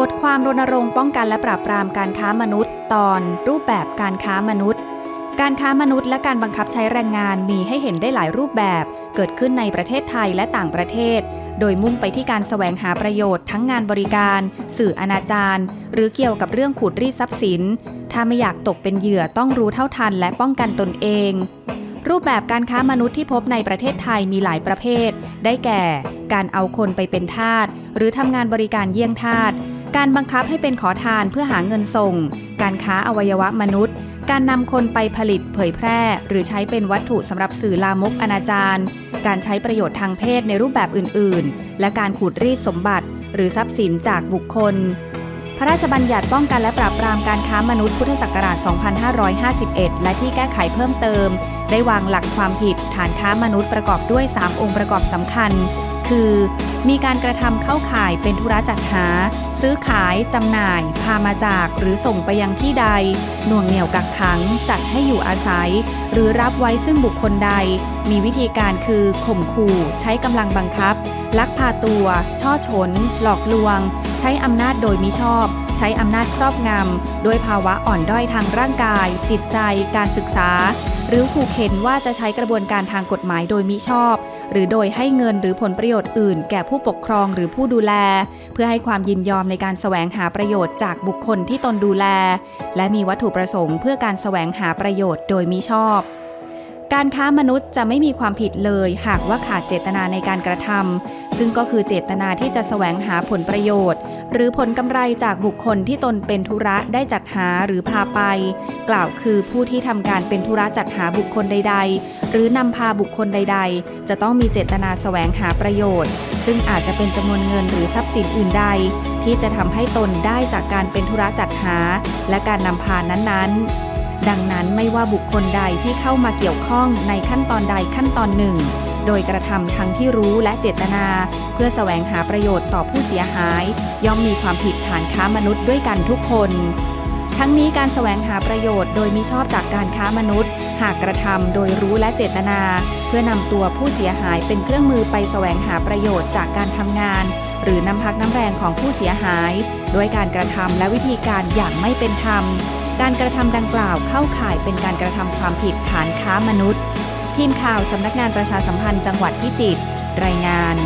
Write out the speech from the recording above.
บทความรณรงค์ป้องกันและปราบปรามการค้ามนุษย์ ตอนรูปแบบการค้ามนุษย์ การค้ามนุษย์และการบังคับใช้แรงงานมีให้เห็นได้หลายรูปแบบ เกิดขึ้นในประเทศไทยและต่างประเทศ โดยมุ่งไปที่การแสวงหาประโยชน์ทั้งงานบริการ สื่ออนาจารหรือเกี่ยวกับเรื่องขูดรีดทรัพย์สิน ถ้าไม่อยากตกเป็นเหยื่อต้องรู้เท่าทันและป้องกันตนเองรูปแบบการค้ามนุษย์ที่พบในประเทศไทยมีหลายประเภท ได้แก่ การเอาคนไปเป็นทาส หรือทำงานบริการเยี่ยงทาส การบังคับให้เป็นขอทานเพื่อหาเงินส่ง การค้าอวัยวะมนุษย์ การนำคนไปผลิตเผยแพร่ หรือใช้เป็นวัตถุสำหรับสื่อลามกอนาจารการใช้ประโยชน์ทางเพศในรูปแบบอื่น ๆ และการขูดรีดสมบัติ หรือทรัพย์สินจากบุคคล พระราชบัญญัติป้องกันและปราบปรามการค้ามนุษย์พุทธศักราช 2551 และที่แก้ไขเพิ่มเติม ได้วางหลักความผิดฐานค้ามนุษย์ประกอบด้วย 3 องค์ประกอบสำคัญ คือ มีการกระทำเข้าข่ายเป็นธุระจัดหา ซื้อขายจำหน่าย พามาจากหรือส่งไปยังที่ใด หน่วงเหนี่ยวกักขัง จัดให้อยู่อาศัย หรือรับไว้ซึ่งบุคคลใด มีวิธีการคือข่มขู่ ใช้กำลังบังคับ ลักพาตัว ช่อฉน หลอกลวง ใช้อำนาจโดยมิชอบ ใช้อำนาจครอบงำด้วยภาวะอ่อนด้อยทางร่างกาย จิตใจ การศึกษา หรือขู่เข็นว่าจะใช้กระบวนการทางกฎหมายโดยมิชอบ หรือโดยให้เงินหรือผลประโยชน์อื่น แก่ผู้ปกครองหรือผู้ดูแล เพื่อให้ความยินยอมในการแสวงหาประโยชน์จากบุคคลที่ตนดูแล และมีวัตถุประสงค์เพื่อการแสวงหาประโยชน์โดยมิชอบการค้ามนุษย์จะไม่มีความผิดเลย หากว่าขาดเจตนาในการกระทำซึ่งก็คือเจตนาที่จะแสวงหาผลประโยชน์ หรือผลกำไรจากบุคคลที่ตนเป็นธุระได้จัดหาหรือพาไป กล่าวคือผู้ที่ทำการเป็นธุระจัดหาบุคคลใด ๆ หรือนำพาบุคคลใด ๆ จะต้องมีเจตนาแสวงหาประโยชน์ ซึ่งอาจจะเป็นจำนวนเงินหรือทรัพย์สินอื่นใด ที่จะทำให้ตนได้จากการเป็นธุระจัดหา และการนำพานั้นๆ ดังนั้นไม่ว่าบุคคลใดที่เข้ามาเกี่ยวข้องในขั้นตอนใดขั้นตอนหนึ่ง โดยกระทำทั้งที่รู้และเจตนา เพื่อแสวงหาประโยชน์ต่อผู้เสียหาย ย่อมมีความผิดฐานค้ามนุษย์ด้วยกันทุกคน ทั้งนี้การแสวงหาประโยชน์ โดยมิชอบจากการค้ามนุษย์ หากกระทำโดยรู้และเจตนา เพื่อนำตัวผู้เสียหายเป็นเครื่องมือไปแสวงหาประโยชน์จากการทำงาน หรือน้ำพักน้ำแรงของผู้เสียหาย ด้วยการกระทำและวิธีการอย่างไม่เป็นธรรมการกระทำดังกล่าวเข้าข่ายเป็นการกระทำความผิดฐานค้ามนุษย์ ทีมข่าวสำนักงานประชาสัมพันธ์จังหวัดพิจิตรรายงาน